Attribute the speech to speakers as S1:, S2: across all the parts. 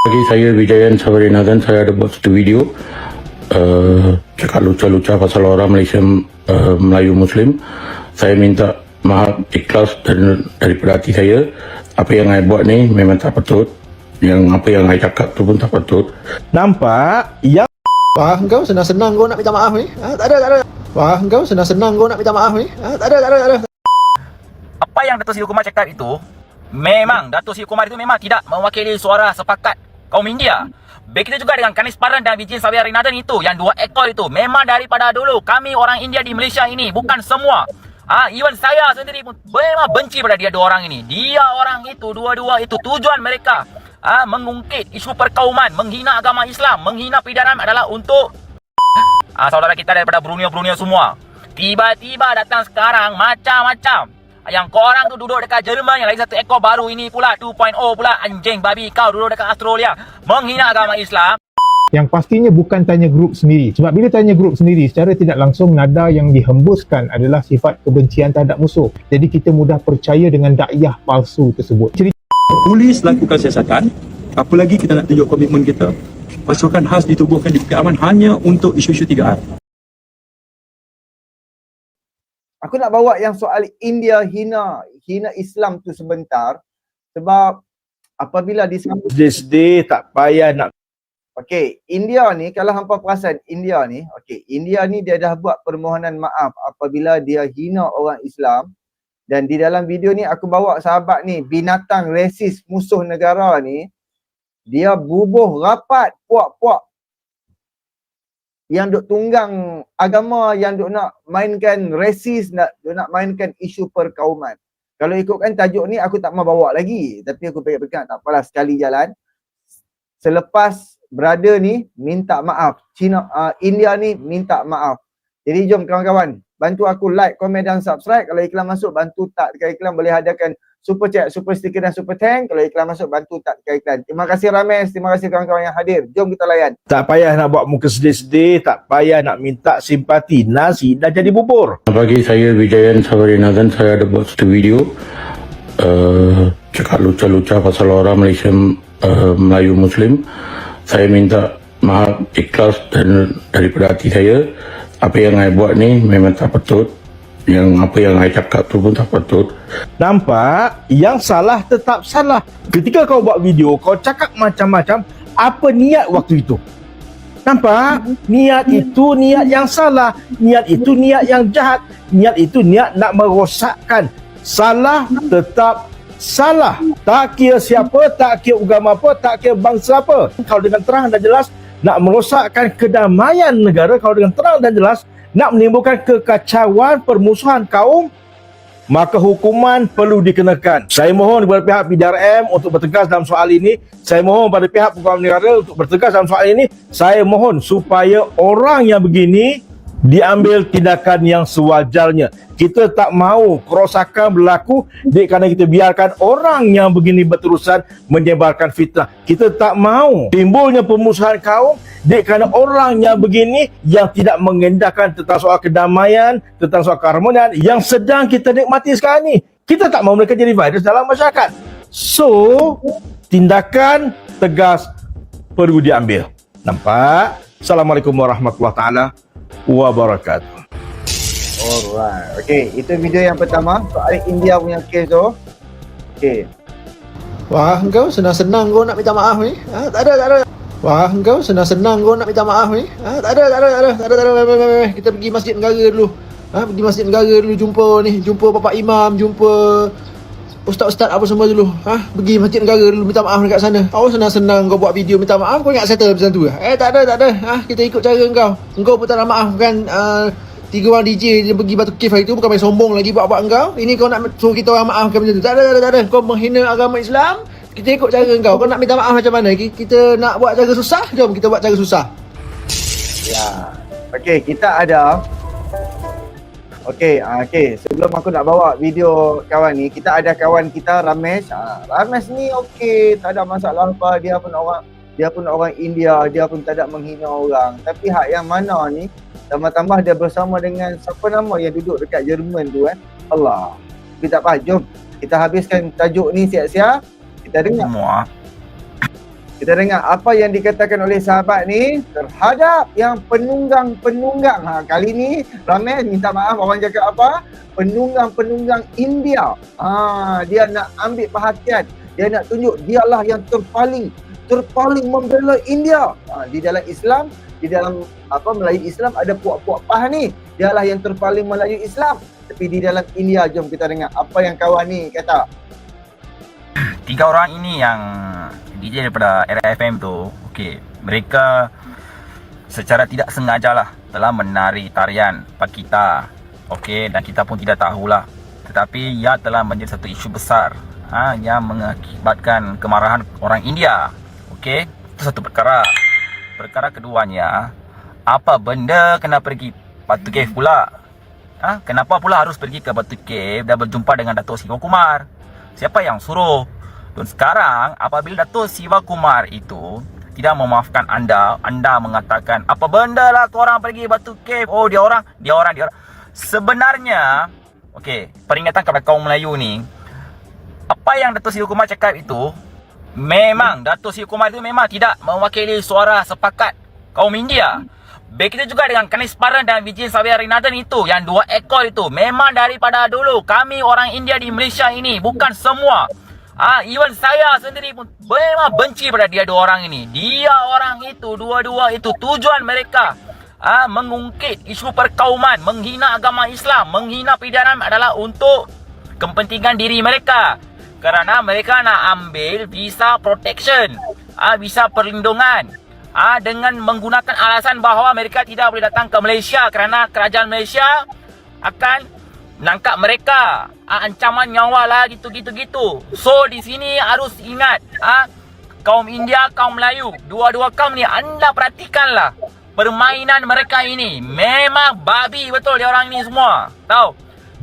S1: Pagi saya Wijayan Sabarinagan saya ada buat satu video uh, cakap lucah-lucah pasal orang Malaysia uh, Melayu Muslim. Saya minta maaf ikhlas dan daripada hati saya apa yang saya buat ni memang tak patut. Yang apa yang saya cakap tu pun tak patut.
S2: Nampak yang
S3: Wah, kau senang-senang kau nak minta maaf ni. Ha, tak ada, tak ada. Wah, kau senang-senang kau nak minta maaf ni. Ha, tak ada, tak ada, tak ada.
S4: apa yang Datuk Seri Kumar cakap itu memang Datuk Seri Kumar itu memang tidak mewakili suara sepakat kaum India. Begitu juga dengan Kanis Paran dan Vijay Sabiarinadan itu yang dua ekor itu memang daripada dulu kami orang India di Malaysia ini bukan semua. Ah, even saya sendiri pun memang benci pada dia dua orang ini. Dia orang itu dua-dua itu tujuan mereka ah mengungkit isu perkauman, menghina agama Islam, menghina pidaran adalah untuk ah, saudara kita daripada Brunei-Brunei semua. Tiba-tiba datang sekarang macam-macam. Yang korang tu duduk dekat Jerman Yang lagi satu ekor baru ini pula 2.0 pula Anjing babi kau duduk dekat Australia Menghina agama Islam
S5: yang pastinya bukan tanya grup sendiri. Sebab bila tanya grup sendiri, secara tidak langsung nada yang dihembuskan adalah sifat kebencian terhadap musuh. Jadi kita mudah percaya dengan dakwah palsu tersebut. Cerita
S6: polis lakukan siasatan apa lagi kita nak tunjuk komitmen kita pasukan khas ditubuhkan di Bukit Aman hanya untuk isu-isu 3R
S7: Aku nak bawa yang soal India hina hina Islam tu sebentar. Sebab apabila disambut
S2: this day tak payah nak
S7: Okey, India ni kalau hampa perasan India ni, okey, India ni dia dah buat permohonan maaf apabila dia hina orang Islam. Dan di dalam video ni aku bawa sahabat ni binatang resis musuh negara ni dia bubuh rapat puak-puak yang duk tunggang agama yang duk nak mainkan resis nak duk nak mainkan isu perkauman. Kalau ikutkan tajuk ni aku tak mau bawa lagi tapi aku pegang-pegang tak apalah sekali jalan. Selepas brother ni minta maaf, Cina uh, India ni minta maaf. Jadi jom kawan-kawan, bantu aku like, komen dan subscribe. Kalau iklan masuk bantu tak dekat iklan boleh hadiahkan super chat, super sticker dan super thank. Kalau iklan masuk bantu tak dekat iklan. Terima kasih Rames, terima kasih kawan-kawan yang hadir. Jom kita layan.
S2: tak payah nak buat muka sedih-sedih, tak payah nak minta simpati. Nasi dah jadi bubur.
S1: Pagi saya Wijayan Sabarinagan saya ada buat satu video uh, cakap lucah-lucah pasal orang Malaysia uh, Melayu Muslim. Saya minta maaf ikhlas dan daripada hati saya apa yang saya buat ni memang tak patut. Yang apa yang saya cakap tu pun tak patut.
S2: Nampak yang salah tetap salah. Ketika kau buat video, kau cakap macam-macam, apa niat waktu itu? Nampak? Niat itu niat yang salah. Niat itu niat yang jahat. Niat itu niat nak merosakkan. Salah tetap salah. Tak kira siapa, tak kira agama apa, tak kira bangsa apa. Kalau dengan terang dan jelas nak merosakkan kedamaian negara, kalau dengan terang dan jelas nak menimbulkan kekacauan, permusuhan kaum, maka hukuman perlu dikenakan. Saya mohon kepada pihak PDRM untuk bertegas dalam soal ini. Saya mohon kepada pihak penguasa negara untuk bertegas dalam soal ini. Saya mohon supaya orang yang begini diambil tindakan yang sewajarnya. Kita tak mahu kerosakan berlaku di kerana kita biarkan orang yang begini berterusan menyebarkan fitnah. Kita tak mahu timbulnya pemusuhan kaum di kerana orang yang begini yang tidak mengendahkan tentang soal kedamaian, tentang soal keharmonian yang sedang kita nikmati sekarang ni. Kita tak mahu mereka jadi virus dalam masyarakat. So, tindakan tegas perlu diambil. Nampak? Assalamualaikum warahmatullahi taala wabarakatuh.
S7: Alright. Okay, itu video yang pertama soal India punya kes tu. Okay.
S3: Wah, kau senang-senang kau nak minta maaf ni. Ha, tak ada, tak ada. Wah, kau senang-senang kau nak minta maaf ni. Ha, tak ada, tak ada, tak ada. Tak ada, tak ada. Meh, meh, meh. Kita pergi masjid negara dulu. Ha, pergi masjid negara dulu jumpa ni, jumpa bapak imam, jumpa ustaz-ustaz apa semua dulu. Ha, pergi masjid negara dulu minta maaf dekat sana. Kau senang-senang kau buat video minta maaf, kau ingat settle macam tu? Eh, tak ada, tak ada. Ha, kita ikut cara kau. Engkau pun tak nak maafkan uh, Tiga orang DJ yang pergi Batu Cave hari tu bukan main sombong lagi buat-buat engkau. Ini kau nak suruh kita orang maafkan macam tu. Tak ada, tak ada, tak ada. Kau menghina agama Islam. Kita ikut cara engkau. Kau nak minta maaf macam mana? Ki- Kita nak buat cara susah? Jom kita buat cara susah.
S7: Ya. Okay, kita ada Okay, uh, okay. Sebelum aku nak bawa video kawan ni, kita ada kawan kita Ramesh. Uh, Ramesh ni okay, tak ada masalah apa. Dia pun orang dia pun orang India, dia pun tak ada menghina orang. Tapi hak yang mana ni, tambah-tambah dia bersama dengan siapa nama yang duduk dekat Jerman tu eh. Allah. Kita tak apa, jom kita habiskan tajuk ni siap-siap. Kita dengar.
S4: Semua
S7: Kita dengar apa yang dikatakan oleh sahabat ni terhadap yang penunggang-penunggang. Ha, kali ni ramai minta maaf orang cakap apa? Penunggang-penunggang India. Ha, dia nak ambil perhatian. Dia nak tunjuk dialah yang terpaling terpaling membela India. Ha, di dalam Islam, di dalam apa Melayu Islam ada puak-puak pah ni. Dialah yang terpaling Melayu Islam. Tapi di dalam India jom kita dengar apa yang kawan ni kata.
S4: Tiga orang ini yang DJ daripada RFM tu, okey, mereka secara tidak sengaja lah telah menari tarian Pakita. Okey, dan kita pun tidak tahulah. Tetapi ia telah menjadi satu isu besar ha, yang mengakibatkan kemarahan orang India. Okey, itu satu perkara. Perkara keduanya, apa benda kena pergi Batu Cave pula? Ha? Kenapa pula harus pergi ke Batu Cave dan berjumpa dengan Datuk Siva Kumar? Siapa yang suruh? Dan sekarang apabila Datuk Siva Kumar itu tidak memaafkan anda, anda mengatakan apa benda lah korang pergi Batu Cave? Oh dia orang, dia orang, dia orang. Sebenarnya, okey, peringatan kepada kaum Melayu ni, apa yang Datuk Siva Kumar cakap itu memang Datuk Siva Kumar itu memang tidak mewakili suara sepakat kaum India. Begitu juga dengan Kanis Paran dan Vijay Savia Rinathan itu Yang dua ekor itu Memang daripada dulu Kami orang India di Malaysia ini Bukan semua Ah, even saya sendiri pun memang benci pada dia dua orang ini. Dia orang itu, dua-dua itu tujuan mereka ah, mengungkit isu perkauman, menghina agama Islam, menghina pidana adalah untuk kepentingan diri mereka. Kerana mereka nak ambil visa protection, ah, visa perlindungan. Ah, dengan menggunakan alasan bahawa mereka tidak boleh datang ke Malaysia kerana kerajaan Malaysia akan nangkap mereka. Ah, ancaman nyawa lah gitu gitu gitu so di sini harus ingat ah kaum India kaum Melayu dua-dua kaum ni anda perhatikanlah permainan mereka ini. Memang babi betul dia orang ni semua. Tahu?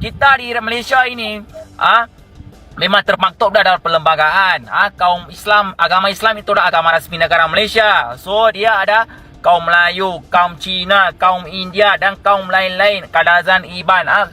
S4: Kita di Malaysia ini ah memang termaktub dah dalam perlembagaan ah kaum Islam agama Islam itu dah agama rasmi negara Malaysia so dia ada kaum Melayu, kaum Cina, kaum India dan kaum lain-lain Kadazan Iban ah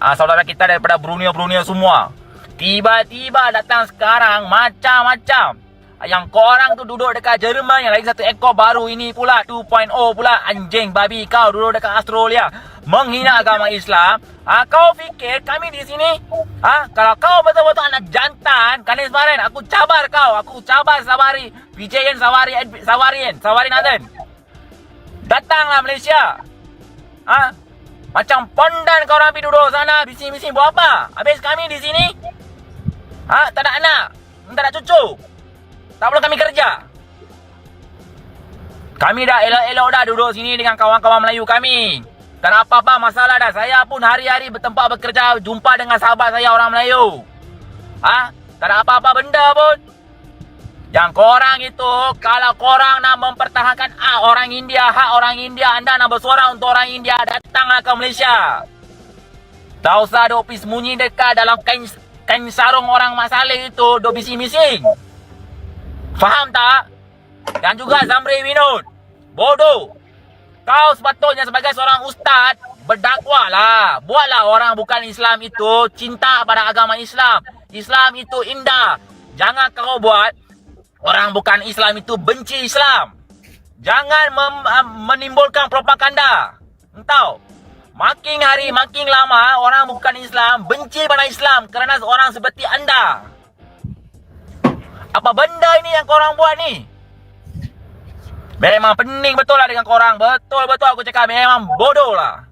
S4: uh, saudara kita daripada Brunei Brunei semua. Tiba-tiba datang sekarang macam-macam. Yang korang tu duduk dekat Jerman yang lagi satu ekor baru ini pula 2.0 pula anjing babi kau duduk dekat Australia menghina agama Islam. Ha, kau fikir kami di sini? Ha, kalau kau betul-betul anak jantan, kanis baren, aku cabar kau, aku cabar Sawari, Vijayan Sawari, Sawarian, Sawari Nathan. Datanglah Malaysia. Ha, macam pondan kau orang pergi duduk sana bising-bising buat apa? Habis kami di sini ha, tak ada anak, tak ada cucu. Tak perlu kami kerja. Kami dah elok-elok dah duduk sini dengan kawan-kawan Melayu kami. Tak apa-apa masalah dah. Saya pun hari-hari bertempat bekerja jumpa dengan sahabat saya orang Melayu. Ha? Tak apa-apa benda pun. Yang korang itu, kalau korang nak mempertahankan hak orang India, hak orang India, anda nak bersuara untuk orang India, datanglah ke Malaysia. Tak usah pergi sembunyi dekat dalam kain, kain sarung orang masalah itu, duk bising-bising. Faham tak? Dan juga Zamri Winod. Bodoh. Kau sepatutnya sebagai seorang ustaz, berdakwah lah. Buatlah orang bukan Islam itu cinta pada agama Islam. Islam itu indah. Jangan kau buat Orang bukan Islam itu benci Islam. Jangan menimbulkan propaganda. Entau. Makin hari makin lama orang bukan Islam benci pada Islam kerana orang seperti anda. Apa benda ini yang korang buat ni? Memang pening betul lah dengan korang. Betul-betul aku cakap memang bodoh lah.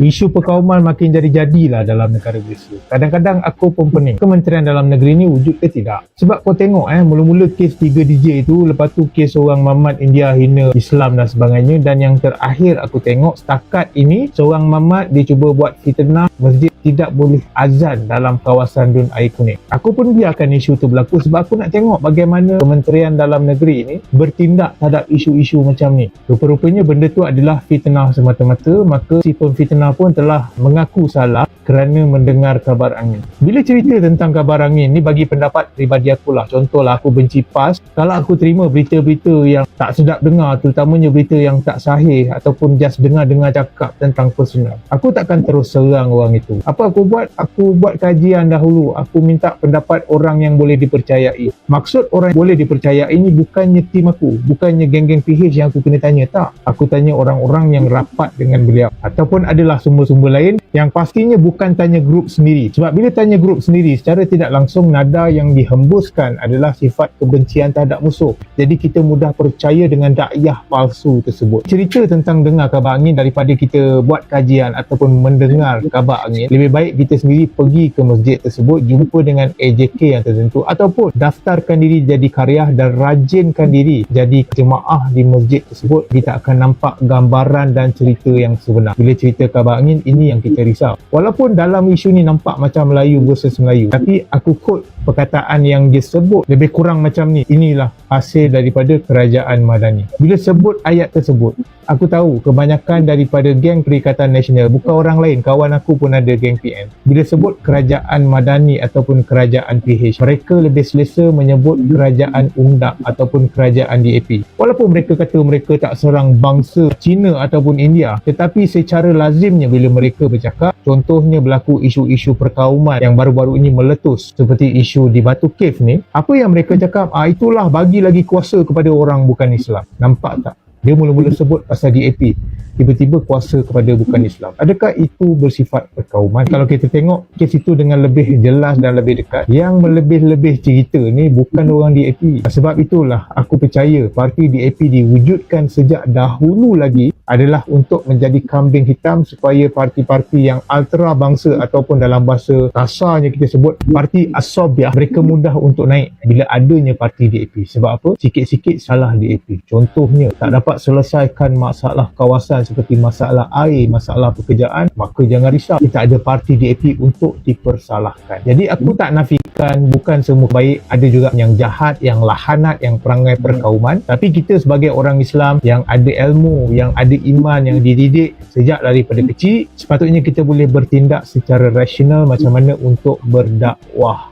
S5: isu perkauman makin jadi-jadilah dalam negara Malaysia. Kadang-kadang aku pun pening. Kementerian Dalam Negeri ni wujud ke tidak? Sebab kau tengok eh, mula-mula kes 3 DJ tu, lepas tu kes seorang mamat India hina Islam dan sebagainya dan yang terakhir aku tengok setakat ini seorang mamat dia cuba buat fitnah masjid tidak boleh azan dalam kawasan Dun Air Kuning. Aku pun biarkan isu tu berlaku sebab aku nak tengok bagaimana Kementerian Dalam Negeri ini bertindak terhadap isu-isu macam ni. Rupa-rupanya benda tu adalah fitnah semata-mata maka si pemfitnah pun telah mengaku salah kerana mendengar kabar angin. Bila cerita tentang kabar angin ni bagi pendapat peribadi aku lah. Contohlah aku benci PAS. Kalau aku terima berita-berita yang tak sedap dengar terutamanya berita yang tak sahih ataupun just dengar-dengar cakap tentang personal. Aku takkan terus serang orang itu. Apa aku buat? Aku buat kajian dahulu. Aku minta pendapat orang yang boleh dipercayai. Maksud orang boleh dipercayai ni bukannya tim aku. Bukannya geng-geng PH yang aku kena tanya. Tak. Aku tanya orang-orang yang rapat dengan beliau. Ataupun adalah sumber-sumber lain yang pastinya bukan tanya grup sendiri. Sebab bila tanya grup sendiri, secara tidak langsung nada yang dihembuskan adalah sifat kebencian terhadap musuh. Jadi kita mudah percaya dengan dakyah palsu tersebut. Cerita tentang dengar kabar angin daripada kita buat kajian ataupun mendengar kabar angin, lebih baik kita sendiri pergi ke masjid tersebut, jumpa dengan AJK yang tertentu ataupun daftarkan diri jadi karyah dan rajinkan diri jadi jemaah di masjid tersebut. Kita akan nampak gambaran dan cerita yang sebenar. Bila cerita kabar angin, ini yang kita risau. Walaupun dalam isu ni nampak macam Melayu versus Melayu, tapi aku quote perkataan yang dia sebut lebih kurang macam ni. Inilah hasil daripada kerajaan Madani. Bila sebut ayat tersebut, aku tahu kebanyakan daripada geng Perikatan Nasional, bukan orang lain, kawan aku pun ada geng PN. Bila sebut kerajaan Madani ataupun kerajaan PH, mereka lebih selesa menyebut kerajaan UNDAP ataupun kerajaan DAP. Walaupun mereka kata mereka tak serang bangsa Cina ataupun India, tetapi secara lazimnya bila mereka bercakap, contohnya berlaku isu-isu perkauman yang baru-baru ini meletus seperti isu di Batu Cave ni, apa yang mereka cakap, ah itulah bagi lagi kuasa kepada orang bukan Islam. Nampak tak? Dia mula-mula sebut pasal DAP. Tiba-tiba kuasa kepada bukan Islam. Adakah itu bersifat perkauman? Kalau kita tengok kes itu dengan lebih jelas dan lebih dekat, yang melebih-lebih cerita ni bukan orang DAP. Sebab itulah aku percaya parti DAP diwujudkan sejak dahulu lagi adalah untuk menjadi kambing hitam supaya parti-parti yang ultra bangsa ataupun dalam bahasa kasarnya kita sebut parti asobiah mereka mudah untuk naik bila adanya parti DAP. Sebab apa? Sikit-sikit salah DAP. Contohnya tak dapat selesaikan masalah kawasan seperti masalah air, masalah pekerjaan, maka jangan risau. Kita ada parti DAP untuk dipersalahkan. Jadi aku tak nafikan bukan semua baik, ada juga yang jahat, yang lahanat, yang perangai perkauman. Tapi kita sebagai orang Islam yang ada ilmu, yang ada iman, yang dididik sejak daripada kecil, sepatutnya kita boleh bertindak secara rasional macam mana untuk berdakwah.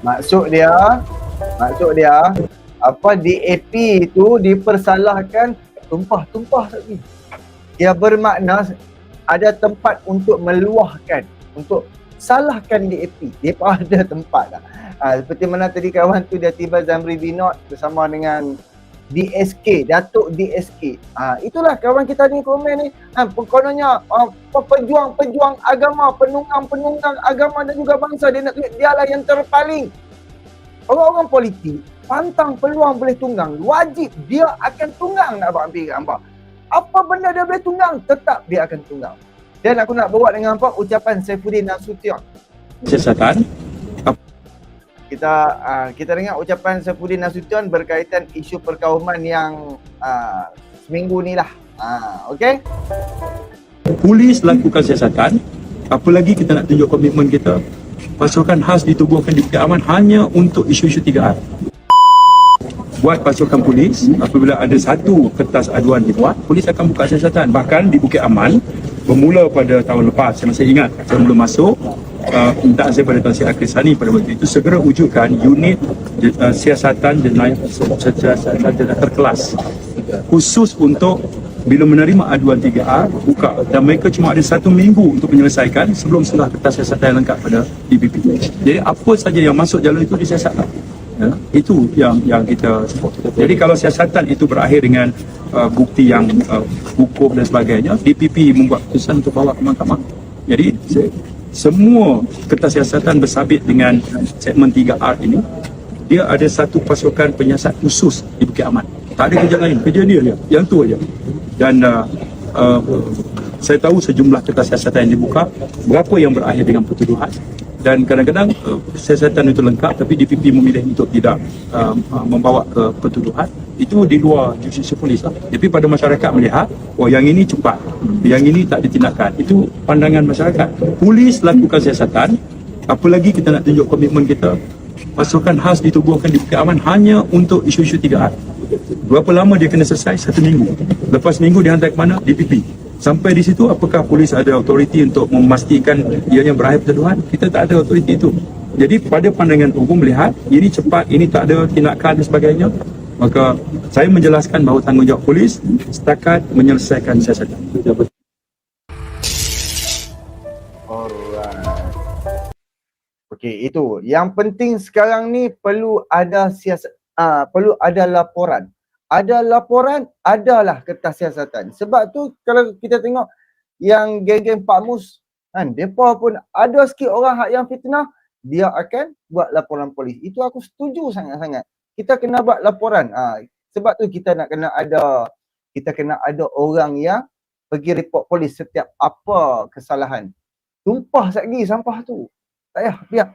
S7: Maksud dia, maksud dia apa DAP itu dipersalahkan tumpah-tumpah tadi. Dia bermakna ada tempat untuk meluahkan, untuk salahkan DAP. Dia pun ada tempat lah. Ha, seperti mana tadi kawan tu dia tiba Zamri Binot bersama dengan DSK, Datuk DSK. Ha, itulah kawan kita ni komen ni. Ha, kononnya uh, pejuang-pejuang agama, penunggang-penunggang agama dan juga bangsa. Dia nak tunjuk dialah yang terpaling. Orang-orang politik pantang peluang boleh tunggang. Wajib dia akan tunggang nak buat ambil gambar. Apa benda dia boleh tunggang, tetap dia akan tunggang. Dan aku nak bawa dengan apa ucapan Saifuddin Nasution.
S6: Siasatan
S7: Kita uh, kita dengar ucapan Saifuddin Nasution berkaitan isu perkauman yang uh, seminggu ni lah. Uh, okay?
S6: polis lakukan siasatan apa lagi kita nak tunjuk komitmen kita pasukan khas ditubuhkan di Bukit Aman hanya untuk isu-isu 3R buat pasukan polis apabila ada satu kertas aduan dibuat polis akan buka siasatan. Bahkan di Bukit Aman bermula pada tahun lepas saya masih ingat saya belum masuk uh, mintaan saya pada Tuan Syed Akhil Sani pada waktu itu segera wujudkan unit uh, siasatan jenayah terkelas khusus untuk bila menerima aduan 3R buka dan mereka cuma ada satu minggu untuk menyelesaikan sebelum serah kertas siasatan yang lengkap pada DPP jadi apa saja yang masuk jalur itu disiasatkan ya, itu yang yang kita support. Jadi kalau siasatan itu berakhir dengan uh, bukti yang uh, hukum dan sebagainya, DPP membuat keputusan untuk bawa ke mahkamah. Jadi se- semua kertas siasatan bersabit dengan segmen 3R ini, dia ada satu pasukan penyiasat khusus di Bukit Aman. Tak ada kerja lain, kerja dia je, yang tu aja. Dan uh, uh, saya tahu sejumlah kertas siasatan yang dibuka, berapa yang berakhir dengan pertuduhan dan kadang-kadang uh, siasatan itu lengkap tapi DPP memilih untuk tidak uh, uh, membawa ke pertuduhan itu di luar justisi polis lah. Tapi pada masyarakat melihat oh yang ini cepat, yang ini tak ditindakan. Itu pandangan masyarakat. Polis lakukan siasatan, apa lagi kita nak tunjuk komitmen kita pasukan khas ditubuhkan di Bukit Aman hanya untuk isu-isu 3R. Berapa lama dia kena selesai? Satu minggu. Lepas minggu dia hantar ke mana? DPP. Sampai di situ apakah polis ada autoriti untuk memastikan ianya berakhir pertuduhan? Kita tak ada autoriti itu. Jadi pada pandangan hukum melihat ini cepat, ini tak ada tindakan dan sebagainya, maka saya menjelaskan bahawa tanggungjawab polis setakat menyelesaikan siasatan.
S7: Okey, itu. Yang penting sekarang ni perlu ada siasat ah perlu ada laporan. Ada laporan, adalah kertas siasatan. Sebab tu kalau kita tengok yang geng-geng Pak Mus kan depa pun ada sikit orang hak yang fitnah, dia akan buat laporan polis. Itu aku setuju sangat-sangat. Kita kena buat laporan. Ah sebab tu kita nak kena ada kita kena ada orang yang pergi report polis setiap apa kesalahan tumpah sekali sampah tu. Tak payah, biar.